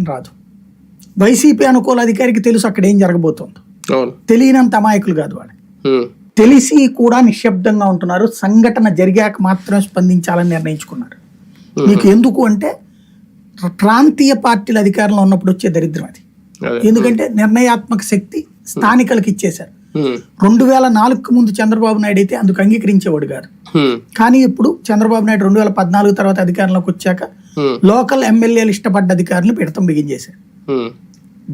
Information రాదు. YCP అనుకూల అధికారికి తెలుసు అక్కడ ఏం జరగబోతోందో. తెలియనంత అమాయకులు కాదు ఉమ్, తెలిసి కూడా నిశ్శబ్దంగా ఉంటున్నారు. సంఘటన జరిగాక మాత్రమే స్పందించాలని నిర్ణయించుకున్నారు. మీకు ఎందుకు అంటే ప్రాంతీయ పార్టీల అధికారంలో ఉన్నప్పుడు వచ్చే దరిద్రం అది. ఎందుకంటే నిర్ణయాత్మక శక్తి స్థానికలకు ఇచ్చేశారు. రెండు వేల నాలుగుకు ముందు చంద్రబాబు నాయుడు అయితే అందుకు అంగీకరించేవాడు ఉమ్, కానీ ఇప్పుడు చంద్రబాబు నాయుడు రెండు వేల పద్నాలుగు తర్వాత అధికారంలోకి వచ్చాక లోకల్ ఎమ్మెల్యేలు ఇష్టపడ్డ అధికారులను పెడతాం బిగించేశారు ఉమ్,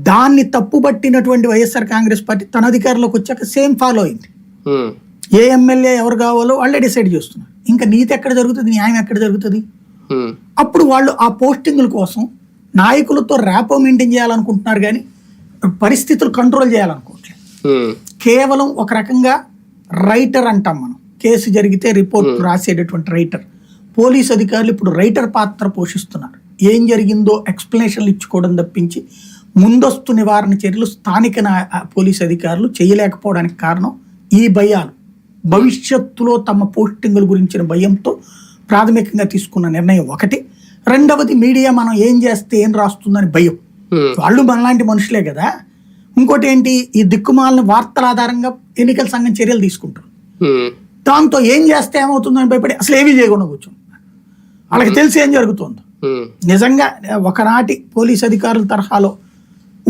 దాన్ని తప్పుపట్టినటువంటి వైఎస్ఆర్ కాంగ్రెస్ పార్టీ తన అధికారంలోకి వచ్చాక సేమ్ ఫాలో అయింది. ఉమ్, ఏ ఎమ్మెల్యే ఎవరు కావాలో వాళ్ళే డిసైడ్ చేస్తున్నారు. ఇంకా నీతి ఎక్కడ జరుగుతుంది న్యాయం ఎక్కడ జరుగుతుంది? అప్పుడు వాళ్ళు ఆ పోస్టింగుల కోసం నాయకులతో ర్యాపో మెయింటైన్ చేయాలనుకుంటున్నారు కానీ పరిస్థితులు కంట్రోల్ చేయాలనుకోవట్లేదు. కేవలం ఒక రకంగా రైటర్ అంటాం మనం. కేసు జరిగితే రిపోర్ట్ రాసేటటువంటి రైటర్. పోలీస్ అధికారులు ఇప్పుడు రైటర్ పాత్ర పోషిస్తున్నారు. ఏం జరిగిందో ఎక్స్ప్లెనేషన్లు ఇచ్చుకోవడం తప్పించి ముందస్తు నివారణ చర్యలు స్థానిక పోలీస్ అధికారులు చేయలేకపోవడానికి కారణం ఈ భయాలు. భవిష్యత్తులో తమ పోస్టింగుల గురించిన భయంతో ప్రాథమికంగా తీసుకున్న నిర్ణయం ఒకటి. రెండవది మీడియా మనం ఏం చేస్తే ఏం రాస్తుందని భయం. వాళ్ళు మనలాంటి మనుషులే కదా. ఇంకోటి ఏంటి? ఈ దిక్కుమాలని వార్తల ఆధారంగా ఎన్నికల సంఘం చర్యలు తీసుకుంటారు. దాంతో ఏం చేస్తే ఏమవుతుందని భయపడి అసలు ఏమీ చేయకుండా కూర్చుంటారు. వాళ్ళకి తెలిసి ఏం జరుగుతుందో? నిజంగా ఒకనాటి పోలీస్ అధికారుల తరహాలో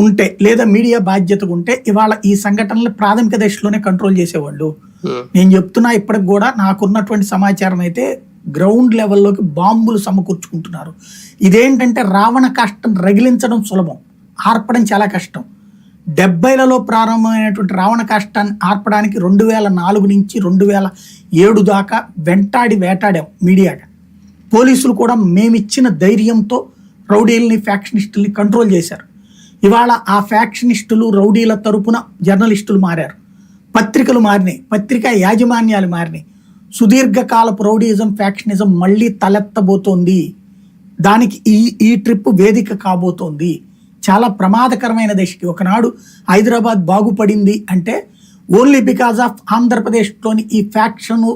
ఉంటే లేదా మీడియా బాధ్యతగా ఉంటే ఇవాళ ఈ సంఘటనలు ప్రాథమిక దశలోనే కంట్రోల్ చేసేవాళ్ళు. నేను చెప్తున్నా ఇప్పటికి కూడా నాకున్నటువంటి సమాచారం అయితే గ్రౌండ్ లెవెల్లోకి బాంబులు సమకూర్చుకుంటున్నారు. ఇదేంటంటే రావణ కాష్టం రగిలించడం సులభం. ఆర్పడం చాలా కష్టం. డెబ్బైలలో ప్రారంభమైనటువంటి రావణ కాష్టాన్ని ఆర్పడానికి రెండు వేల నాలుగు నుంచి రెండు వేల ఏడు దాకా వెంటాడి వేటాడాం మీడియాగా. పోలీసులు కూడా మేమిచ్చిన ధైర్యంతో రౌడీల్ని ఫ్యాక్షనిస్టుల్ని కంట్రోల్ చేశారు. ఇవాళ ఆ ఫ్యాక్షనిస్టులు రౌడీల తరపున జర్నలిస్టులు మారారు. పత్రికలు మారినాయి. పత్రికా యాజమాన్యాలు మారినాయి. సుదీర్ఘకాలపు రౌడీజం ఫ్యాక్షనిజం మళ్ళీ తలెత్తబోతోంది. దానికి ఈ ఈ ట్రిప్ వేదిక కాబోతోంది. చాలా ప్రమాదకరమైన దశకి. ఒకనాడు హైదరాబాద్ బాగుపడింది అంటే ఓన్లీ బికాజ్ ఆఫ్ ఆంధ్రప్రదేశ్లోని ఈ ఫ్యాక్షన్